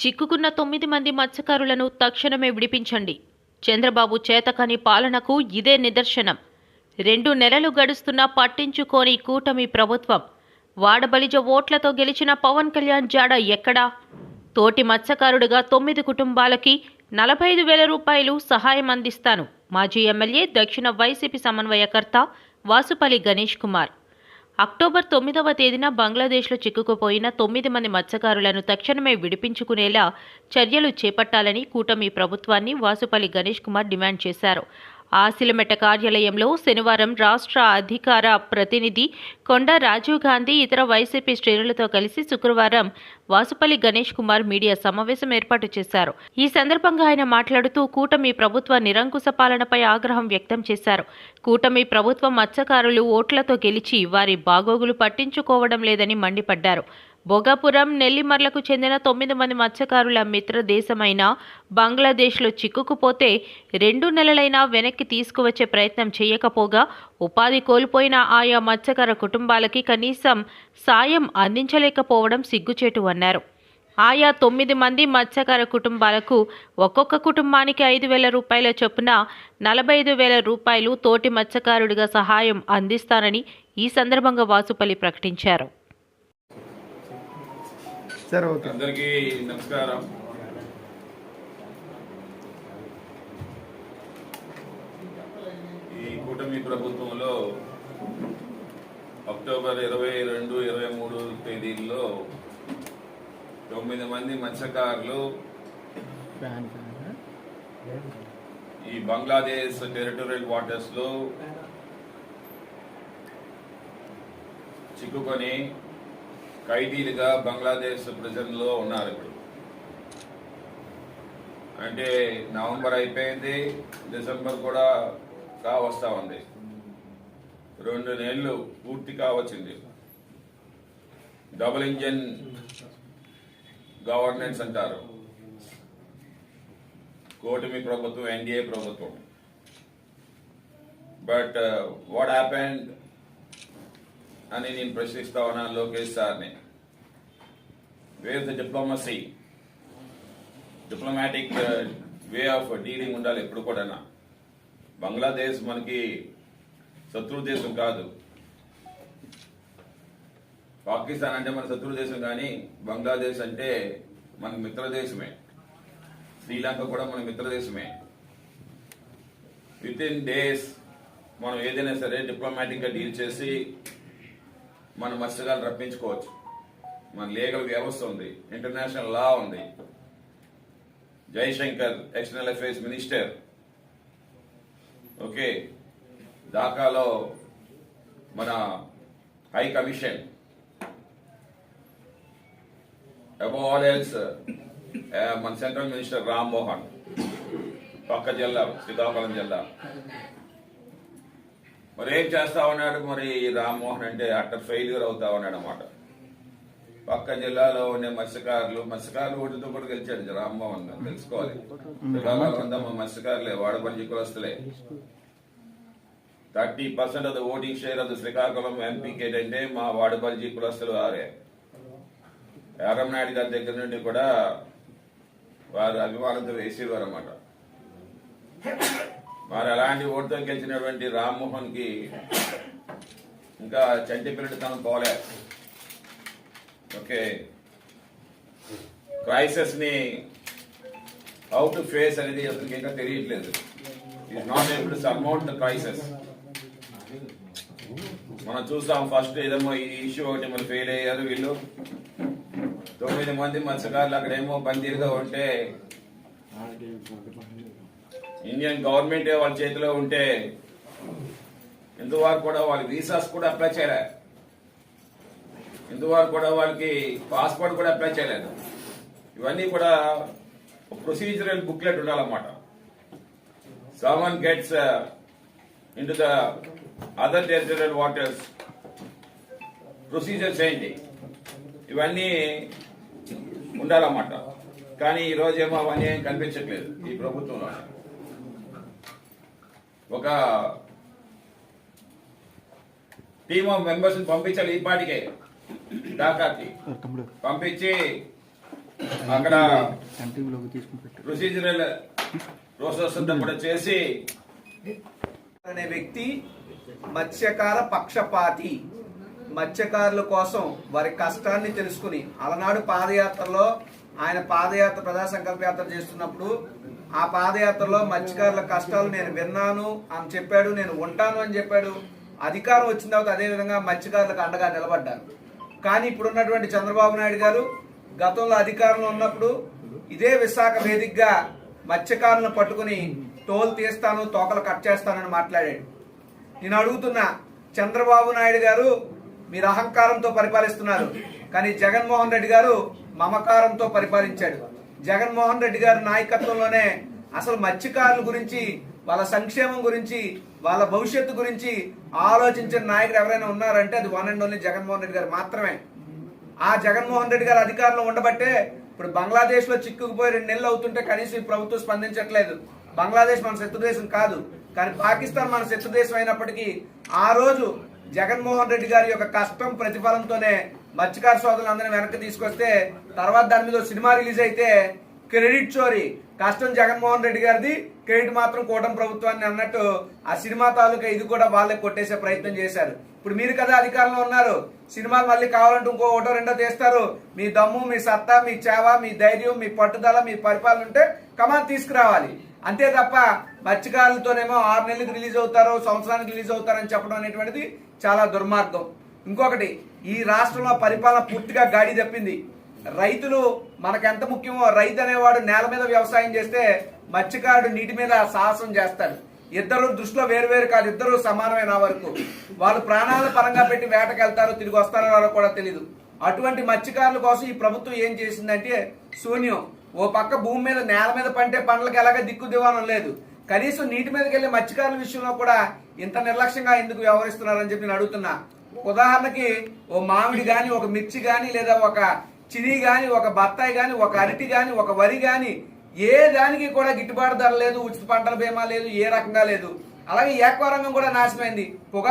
చిక్కుకున్న తొమ్మిది మంది మత్స్యకారులను తక్షణమే విడిపించండి. చంద్రబాబు చేతకాని పాలనకు ఇదే నిదర్శనం. రెండు నెలలు గడుస్తున్నా పట్టించుకోని కూటమి ప్రభుత్వం. వాడబలిజ ఓట్లతో గెలిచిన పవన్ కళ్యాణ్ జాడ ఎక్కడా? తోటి మత్స్యకారుడుగా తొమ్మిది కుటుంబాలకి నలభై ఐదు వేల రూపాయలు సహాయం అందిస్తాను. మాజీ ఎమ్మెల్యే దక్షిణ వైసీపీ సమన్వయకర్త వాసుపల్లి గణేష్ కుమార్. అక్టోబర్ తొమ్మిదవ తేదీన బంగ్లాదేశ్లో చిక్కుకుపోయిన తొమ్మిది మంది మత్స్యకారులను తక్షణమే విడిపించుకునేలా చర్యలు చేపట్టాలని కూటమి ప్రభుత్వాన్ని వాసుపల్లి గణేష్ కుమార్ డిమాండ్ చేశారు. ఆశిలమెట కార్యాలయంలో శనివారం రాష్ట్ర అధికార ప్రతినిధి కొండ రాజీవ్ గాంధీ ఇతర వైసీపీ శ్రేణులతో కలిసి శుక్రవారం వాసుపల్లి గణేష్ కుమార్ మీడియా సమావేశం ఏర్పాటు చేశారు. ఈ సందర్భంగా ఆయన మాట్లాడుతూ కూటమి ప్రభుత్వ నిరంకుశ పాలనపై ఆగ్రహం వ్యక్తం చేశారు. కూటమి ప్రభుత్వ మత్స్యకారులు ఓట్లతో గెలిచి వారి బాగోగులు పట్టించుకోవడం లేదని మండిపడ్డారు. భోగాపురం నెల్లిమర్లకు చెందిన తొమ్మిది మంది మత్స్యకారుల మిత్ర దేశమైన బంగ్లాదేశ్లో చిక్కుకుపోతే రెండు నెలలైనా వెనక్కి తీసుకువచ్చే ప్రయత్నం చేయకపోగా ఉపాధి కోల్పోయిన ఆయా మత్స్యకార కుటుంబాలకి కనీసం సాయం అందించలేకపోవడం సిగ్గుచేటు అన్నారు. ఆయా తొమ్మిది మంది మత్స్యకార కుటుంబాలకు ఒక్కొక్క కుటుంబానికి ఐదు వేల రూపాయల చొప్పున నలభై ఐదు వేల రూపాయలు తోటి మత్స్యకారుడిగా సహాయం అందిస్తానని ఈ సందర్భంగా వాసుపల్లి ప్రకటించారు. సరే ఓకే. అందరికీ నమస్కారం. ఈ కూటమి ప్రభుత్వంలో అక్టోబర్ ఇరవై రెండు ఇరవై మూడు తేదీల్లో తొమ్మిది మంది మత్స్యకారులు ఈ బంగ్లాదేశ్ టెరిటోరియల్ వాటర్స్లో చిక్కుకొని ఖైదీలుగా బంగ్లాదేశ్ ప్రజల్లో ఉన్నారు ఇప్పుడు. అంటే నవంబర్ అయిపోయింది డిసెంబర్ కూడా కావస్తా ఉంది. రెండు నెలలు పూర్తి కావచ్చింది. డబుల్ ఇంజన్ గవర్నెన్స్ అంటారు. కూటమి ప్రభుత్వం ఎన్డీఏ ప్రభుత్వం. బట్ uh, వాట్ హ్యాపెండ్ అని నేను ప్రశ్నిస్తా ఉన్నాను లోకేష్ సార్ని. Where the diplomacy diplomatic way of dealing ఉండాలి ఎప్పుడు కూడా బంగ్లాదేశ్ మనకి శత్రు దేశం కాదు. పాకిస్తాన్ అంటే మన శత్రు దేశం కానీ బంగ్లాదేశ్ అంటే మన మిత్ర దేశమే. శ్రీలంక కూడా మన మిత్ర దేశమే. విత్ ఇన్ డేస్ మనం ఏదైనా సరే డిప్లొమాటిక్గా డీల్ చేసి మన మత్స్యకాలు రప్పించుకోవచ్చు. మన లీగల్ వ్యవస్థ ఉంది ఇంటర్నేషనల్ లా ఉంది. Jaishankar external affairs minister. Okay ఢాకాలో మన high commission. Above all else మన సెంట్రల్ మినిస్టర్ రామ్ మోహన్. పక్క జిల్లా శ్రీకాకుళం జిల్లా. మరి ఏం చేస్తా ఉన్నాడు మరి రామ్మోహన్ అంటే అట్ట ఫెయిల్యూర్ అవుతా ఉన్నాడు అన్నమాట పక్క జిల్లాలో ఉండే మత్స్యకారులు మత్స్యకారులు ఓటుతో కూడా గెలిచాడు రామ్మోహన్ గారు తెలుసుకోవాలి. మత్స్యకారులే Vadapalli కులస్తులే. Thirty percent of the voting share of the Srikakulam ఎంపీకి ఏంటంటే మా వాడపల్లి కులస్తులు వారే. నాయుడు గారి దగ్గర నుండి కూడా వారు అభిమానంతో వేసేవారు అన్నమాట మరి అలాంటి ఓటుతో గెలిచినటువంటి రామ్మోహన్కి ఇంకా చంటి పిల్లడి తనం పోలే. ఓకే. క్రైసిస్ని హౌ టు ఫేస్ అనేది అతనికి ఇంకా తెలియట్లేదు. Is not able to surmount the crisis మనం చూస్తాం ఫస్ట్ ఏదేమో ఈ ఇష్యూ ఒకటి మరి ఫెయిల్ అయ్యారు వీళ్ళు. తొమ్మిది మంది మత్స్యకారులు అక్కడేమో బందీలుగా ఉంటే ఇండియన్ గవర్నమెంట్ వాళ్ళ చేతిలో ఉంటే ఇంతవరకు కూడా వాళ్ళ వీసాస్ కూడా అప్లై చేయలే. ఇంతవరకు కూడా వాళ్ళకి పాస్పోర్ట్ కూడా అప్లై చేయలేదు. ఇవన్నీ కూడా ప్రొసీజరల్ బుక్లెట్ ఉండాలన్నమాట. Someone gets in the other territorial waters procedures ఏంటి ఇవన్నీ ఉండాలన్నమాట. కానీ ఈ ఏమో అవన్నీ ఏం కనిపించట్లేదు ఈ ప్రభుత్వంలో. ఒక టీమ్ ఆఫ్ మెంబర్స్ పంపించాలి ఈ పాటికే ఢాకాకి పంపించి అక్కడ ప్రొసీజరల్ ప్రాసెస్ కూడా చేసి అనే వ్యక్తి మత్స్యకార పక్షపాతి. మత్స్యకారుల కోసం వారి కష్టాన్ని తెలుసుకుని అలనాడు పాదయాత్రలో ఆయన పాదయాత్ర ప్రజా సంకల్ప యాత్ర చేస్తున్నప్పుడు ఆ పాదయాత్రలో మత్స్యకారుల కష్టాలు నేను విన్నాను అని చెప్పాడు నేను ఉంటాను అని చెప్పాడు. అధికారం వచ్చిన తర్వాత అదే విధంగా మత్స్యకారులకు అండగా నిలబడ్డారు కానీ ఇప్పుడున్నటువంటి చంద్రబాబు నాయుడు గారు గతంలో అధికారంలో ఉన్నప్పుడు ఇదే విశాఖ వేదికగా మత్స్యకారులను పట్టుకుని టోల్ తీస్తాను తోకలు కట్ చేస్తానని మాట్లాడాడు. నేను అడుగుతున్నా చంద్రబాబు నాయుడు గారు మీరు అహంకారంతో పరిపాలిస్తున్నారు కానీ జగన్మోహన్ రెడ్డి గారు మమకారంతో పరిపాలించాడు. జగన్మోహన్ రెడ్డి గారి నాయకత్వంలోనే అసలు మత్స్యకారుల గురించి వాళ్ళ సంక్షేమం గురించి వాళ్ళ భవిష్యత్తు గురించి ఆలోచించిన నాయకుడు ఎవరైనా ఉన్నారంటే అది one and only Jaganmohan Reddy గారు మాత్రమే. ఆ జగన్మోహన్ రెడ్డి గారు అధికారంలో ఉండబట్టే ఇప్పుడు బంగ్లాదేశ్లో చిక్కుకుపోయి రెండు నెలలు అవుతుంటే కనీసం ఈ ప్రభుత్వం స్పందించట్లేదు. బంగ్లాదేశ్ మన శత్రుదేశం కాదు. కానీ పాకిస్తాన్ మన శత్రుదేశం అయినప్పటికీ ఆ రోజు జగన్మోహన్ రెడ్డి గారి యొక్క కష్టం ప్రతిఫలంతోనే మత్స్యకార సోదరులందరినీ వెనక్కి తీసుకొస్తే తర్వాత దాని మీద సినిమా రిలీజ్ అయితే క్రెడిట్ చోరీ. కష్టం జగన్మోహన్ రెడ్డి గారిది క్రెడిట్ మాత్రం కూటమి ప్రభుత్వాన్ని అన్నట్టు ఆ సినిమా తాలూకా ఇది కూడా వాళ్ళే కొట్టేసే ప్రయత్నం చేశారు. ఇప్పుడు మీరు కదా అధికారంలో ఉన్నారు. సినిమాలు మళ్ళీ కావాలంటే ఇంకో ఒకటో రెండో తీస్తారు. మీ దమ్ము మీ సత్తా మీ చేవ మీ ధైర్యం మీ పట్టుదల మీ పరిపాలన ఉంటే కమాన్ తీసుకురావాలి. అంతే తప్ప మత్స్యకారులతోనేమో ఆరు నెలలకు రిలీజ్ అవుతారు సంవత్సరానికి రిలీజ్ అవుతారని చెప్పడం అనేటువంటిది చాలా దుర్మార్గం. ఇంకొకటి ఈ రాష్ట్రంలో పరిపాలన పూర్తిగా గాడి తప్పింది. రైతులు మనకెంత ముఖ్యమో రైతు అనేవాడు నేల మీద వ్యవసాయం చేస్తే మత్స్యకారుడు నీటి మీద సాహసం చేస్తాడు. ఇద్దరు దృష్టిలో వేరువేరు కాదు ఇద్దరు సమానమైన వరకు. వాళ్ళు ప్రాణాల పరంగా పెట్టి వేటకి తిరిగి వస్తారో రారో కూడా తెలియదు అటువంటి మత్స్యకారుల కోసం ఈ ప్రభుత్వం ఏం చేసిందంటే శూన్యం. ఓ పక్క భూమి మీద నేల మీద పంటే పంటలకు ఎలాగ దిక్కు దివానం లేదు. కనీసం నీటి మీదకి వెళ్ళే మత్స్యకారుల విషయంలో కూడా ఇంత నిర్లక్ష్యంగా ఎందుకు వ్యవహరిస్తున్నారని చెప్పి నేను అడుగుతున్నా. ఉదాహరణకి ఓ మామిడి కానీ ఒక మిర్చి కానీ లేదా ఒక చిని కానీ ఒక బత్తాయి కానీ ఒక అరటి కానీ ఒక వరి కానీ ఏ దానికి కూడా గిట్టుబాటు ధర లేదు ఉచిత పంటల బీమా లేదు ఏ రకంగా లేదు. అలాగే ఏకవరంగం కూడా నాశనమైంది. పొగ